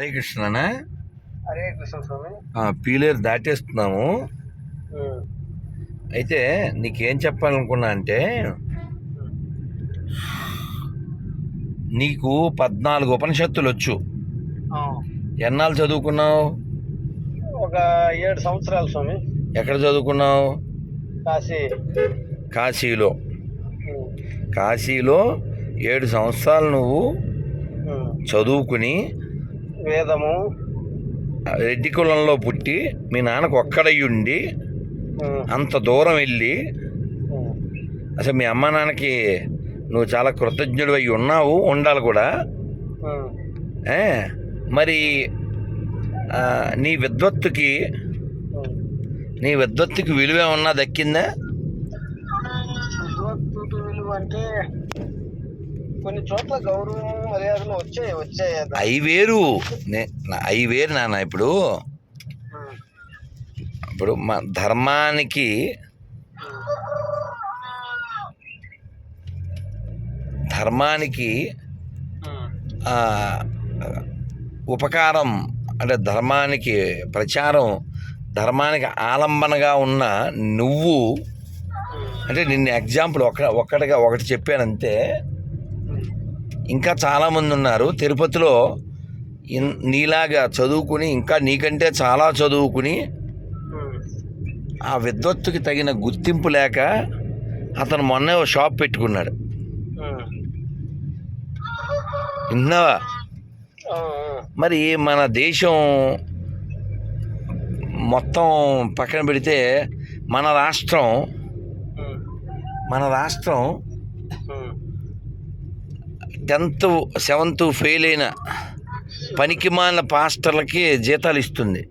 హరే కృష్ణనా? హరే కృష్ణ స్వామి. పీలేరు దాటేస్తున్నాము. అయితే నీకేం చెప్పాలనుకున్నా అంటే నీకు పద్నాలుగు ఉపనిషత్తులు వచ్చు. ఎన్నాళ్ళు చదువుకున్నావు? ఒక ఏడు సంవత్సరాలు స్వామి. ఎక్కడ చదువుకున్నావు? కాశీ. కాశీలో. కాశీలో ఏడు సంవత్సరాలు నువ్వు చదువుకుని వేదము. రెడ్డి కులంలో పుట్టి మీ నాన్నకు ఒక్కడయ్యుండి అంత దూరం వెళ్ళి అసలు మీ అమ్మ నాన్నకి నువ్వు చాలా కృతజ్ఞుడు అయి ఉన్నావు ఉండాలి కూడా? మరి నీ విద్వత్తుకి. నీ విద్వత్తుకి విలువ ఏమన్నా దక్కిందా? విలువ అంటే కొన్ని చోట్ల గౌరవం మర్యాదలు వచ్చాయి వచ్చాయి అవి వేరు. అవి వేరు నాన్న ఇప్పుడు. ఇప్పుడు మా ధర్మానికి ధర్మానికి ఉపకారం అంటే ధర్మానికి ప్రచారం ధర్మానికి ఆలంబనగా ఉన్న నువ్వు అంటే నిన్న ఎగ్జాంపుల్ ఒక ఒక్కటిగా ఒకటి చెప్పానంతే. ఇంకా చాలామంది ఉన్నారు. తిరుపతిలో నీలాగా చదువుకుని ఇంకా నీకంటే చాలా చదువుకుని ఆ విద్వత్తుకి తగిన గుర్తింపు లేక అతను మొన్నే ఓ షాప్ పెట్టుకున్నాడు. విన్నావా? మరి మన దేశం మొత్తం పక్కన పెడితే మన రాష్ట్రం మన రాష్ట్రం టెన్త్ సెవెంత్ ఫెయిల్ అయిన పనికిమాలిన పాస్టర్లకి జీతాలు ఇస్తుంది.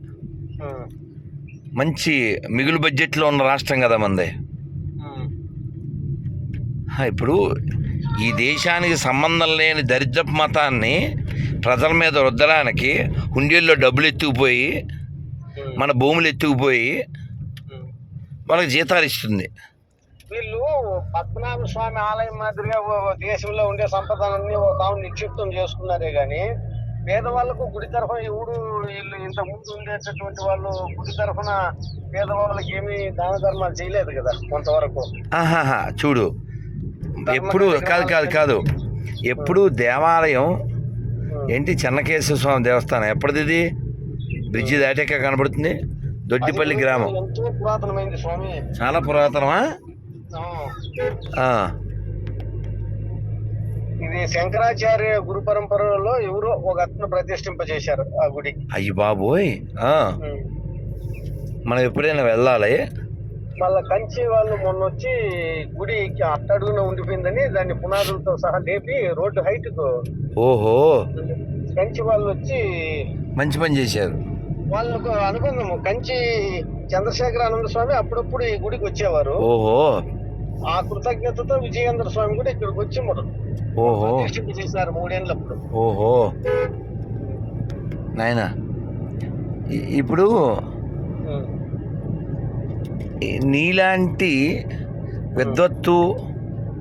మంచి మిగులు బడ్జెట్లో ఉన్న రాష్ట్రం కదా. హా, ఇప్పుడు ఈ దేశానికి సంబంధం లేని దరిద్రపు మతాన్ని ప్రజల మీద రుద్దడానికి హుండీల్లో డబ్బులు ఎత్తుకుపోయి మన భూములు ఎత్తుకుపోయి. వాళ్ళకి జీతాలు ఇస్తుంది. వీళ్ళు పద్మనాభ స్వామి ఆలయం మాదిరిగా దేశంలో ఉండే సంపదలన్నీ ఒక తాము నిక్షిప్తం చేసుకున్నారే గాని పేదవాళ్ళకు గుడి తరఫున ఎవడు వీళ్ళు ఇంత ముందు ఉండేటటువంటి వాళ్ళు గుడి తరఫున పేదవాళ్ళకి ఏమీ దాన ధర్మాలు చేయలేదు కదా కొంతవరకు. ఆహాహా చూడు. ఎప్పుడు కాదు కాదు కాదు. ఎప్పుడు దేవాలయం ఏంటి చెన్నకేశ్వర స్వామి దేవస్థానం? ఎప్పటిది ఇది బ్రిడ్జి దాటాక కనబడుతుంది? దొడ్డిపల్లి గ్రామం. చాలా పురాతనమా? ఇది శంకరాచార్య గురు పరంపరలో ఎవరో ఒక అతను ప్రతిష్ఠింపజేశారు ఆ గుడి. అయ్యి బాబోయ్. మనం ఎప్పుడైనా వెళ్ళాలి? మళ్ళా కంచి వాళ్ళు మొన్న వచ్చి గుడి అట్టడుగున ఉండిపోయిందని దాన్ని పునాదులతో సహా లేపి రోడ్డు హైట్ ఓహో. కంచి వాళ్ళు వచ్చి మంచి పని చేశారు. వాళ్ళకు అనుబంధము. కంచి చంద్రశేఖరానంద స్వామి అప్పుడప్పుడు ఈ గుడికి వచ్చేవారు. ఓహో. ఆ కృతజ్ఞతతో విజయేంద్ర స్వామి కూడా ఇక్కడికి వచ్చి మరి ఓహో. ప్రతిష్ఠింప చేశారు మూడేళ్ళప్పుడు. ఓహో. నాయన ఇప్పుడు నీలాంటి విద్వత్తు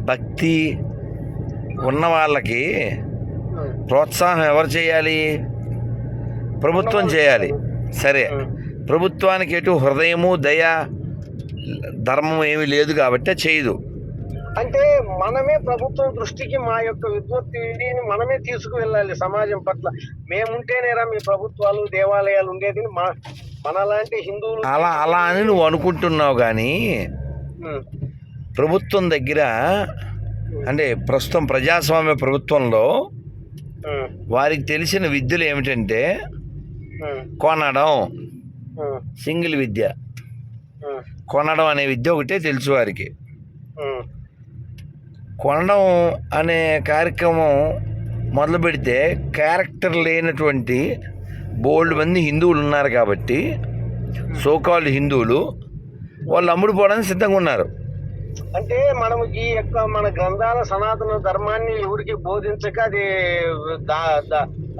భక్తి ఉన్న వాళ్ళకి. ప్రోత్సాహం ఎవరు చేయాలి? ప్రభుత్వం చేయాలి. సరే. ప్రభుత్వానికి ఎటు హృదయము దయ ధర్మం ఏమీ లేదు కాబట్టి చేయదు. అంటే మనమే ప్రభుత్వం దృష్టికి మా యొక్క విద్వత్తిని మనమే తీసుకువెళ్ళాలి సమాజం పట్ల. మేముంటేనేరా మీ ప్రభుత్వాలు దేవాలయాలు ఉండేది. మా మనలాంటి హిందువులు అలా అలా అని నువ్వు అనుకుంటున్నావు కానీ ప్రభుత్వం దగ్గర అంటే ప్రస్తుతం ప్రజాస్వామ్య ప్రభుత్వంలో వారికి తెలిసిన విద్యలు ఏమిటంటే కొనడం సింగిల్ విద్య. కొనడం అనే విద్య ఒకటే తెలుసు వారికి. కొనడం అనే కార్యక్రమం మొదలు పెడితే క్యారెక్టర్ లేనటువంటి బోల్డ్ మంది హిందువులు ఉన్నారు కాబట్టి సోకాల్డ్ హిందువులు వాళ్ళు అమ్ముడుపోవడానికి సిద్ధంగా ఉన్నారు. అంటే మనం ఈ యొక్క మన గ్రంథాల సనాతన ధర్మాన్ని ఎవరికి బోధించక అది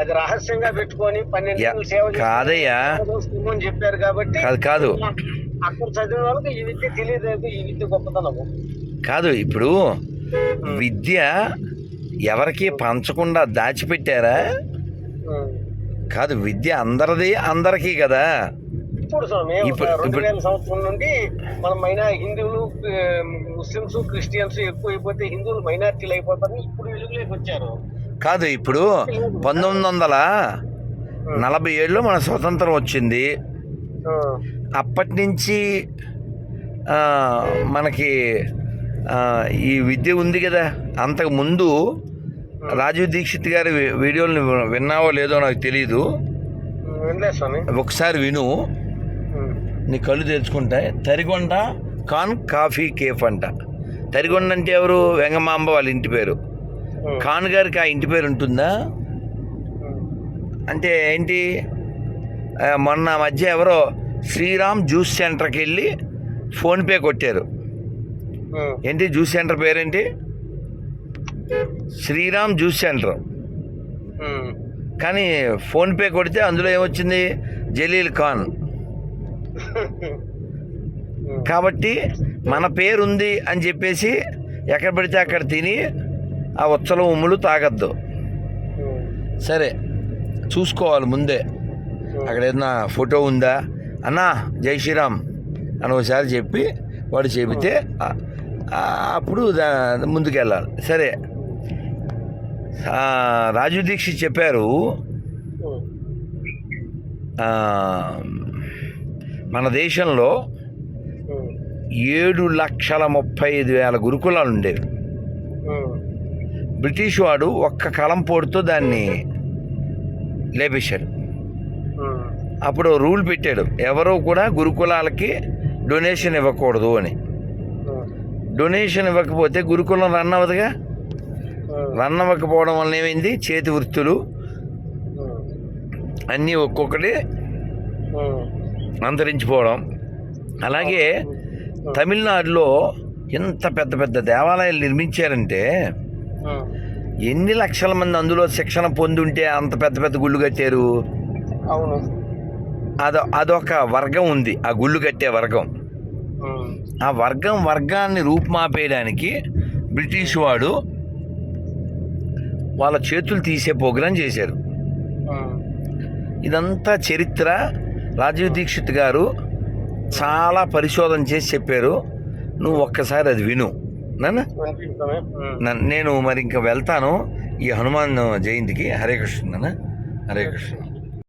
అది రహస్యంగా పెట్టుకొని పన్నెండు కాదయ్యా. చెప్పారు కాబట్టి కాదు కాదు. అక్కడ చదివిన వాళ్ళకి ఈ విద్య తెలియదు ఈ విద్య గొప్పతనము. కాదు ఇప్పుడు విద్య ఎవరికి పంచకుండా దాచిపెట్టారా. కాదు విద్య అందరిది అందరికీ కదా. ఇప్పుడు స్వామి రెండు వేల సంవత్సరం నుండి మనం మైనా హిందువులు ముస్లిమ్స్ క్రిస్టియన్స్ ఎక్కువ అయిపోతే హిందువులు మైనార్టీలు అయిపోతారు ఇప్పుడు వెలుగులోకి వచ్చారు. కాదు ఇప్పుడు పంతొమ్మిది వందల నలభై ఏడులో మన స్వతంత్రం వచ్చింది. అప్పటి నుంచి మనకి ఈ విద్య ఉంది కదా. అంతకు ముందు రాజీవ్ దీక్షిత్ గారి వీడియోలు విన్నావో లేదో నాకు తెలియదు ఒకసారి విను. నీ కళ్ళు తెరుచుకుంటాయి తరిగొండ కాన్ కాఫీ కేఫ్ అంట. తరిగొండ అంటే ఎవరు? వెంగమాంబ వాళ్ళ ఇంటి పేరు. ఖాన్ గారికి ఆ ఇంటి పేరు ఉంటుందా? అంటే ఏంటి? మొన్న మధ్య ఎవరో శ్రీరామ్ జ్యూస్ సెంటర్కి వెళ్ళి ఫోన్పే కొట్టారు. ఏంటి జ్యూస్ సెంటర్ పేరేంటి? Sriram juice centre. కానీ ఫోన్పే కొడితే అందులో ఏమొచ్చింది? జలీల్ ఖాన్. కాబట్టి మన పేరు ఉంది అని చెప్పేసి ఎక్కడ పడితే అక్కడ తిని ఆ ఉచ్చలు ఉమ్ములు తాగద్దు. సరే చూసుకోవాలి ముందే. అక్కడ ఏదైనా ఫోటో ఉందా? అన్నా జై శ్రీరామ్ అని ఒకసారి చెప్పి వాడు చెబితే అప్పుడు దా ముందుకెళ్ళాలి. సరే. రాజు దీక్ష చెప్పారు. మన దేశంలో ఏడు లక్షల ముప్పై ఐదు వేల గురుకులాలు ఉండేవి. బ్రిటిష్ వాడు ఒక్క కలం పోటుతో దాన్ని లేపేశాడు. అప్పుడు రూల్ పెట్టాడు. ఎవరో కూడా గురుకులాలకి డొనేషన్ ఇవ్వకూడదు అని. డొనేషన్ ఇవ్వకపోతే గురుకులం రన్ అవ్వదుగా? రన్ అవ్వకపోవడం వల్ల ఏమైంది? చేతి వృత్తులు అన్నీ ఒక్కొక్కటి అంతరించిపోవడం. అలాగే తమిళనాడులో ఎంత పెద్ద పెద్ద దేవాలయాలు నిర్మించారంటే ఎన్ని లక్షల మంది అందులో శిక్షణ పొందుంటే అంత పెద్ద పెద్ద గుళ్ళు కట్టారు? అవును. అదో అదొక వర్గం ఉంది. ఆ గుళ్ళు కట్టే వర్గం. ఆ. వర్గం వర్గాన్ని రూపుమాపేయడానికి బ్రిటిష్ వాడు వాళ్ళ చేతులు తీసే ప్రోగ్రాం చేశారు. ఇదంతా చరిత్ర. రాజీవ్ దీక్షిత్ గారు చాలా పరిశోధన చేసి చెప్పారు. నువ్వు ఒక్కసారి అది విను. నన్ను- నేను మరి ఇంకా వెళ్తాను. ఈ హనుమాన్ జయంతికి. హరే కృష్ణ. నాన్న? హరే కృష్ణ.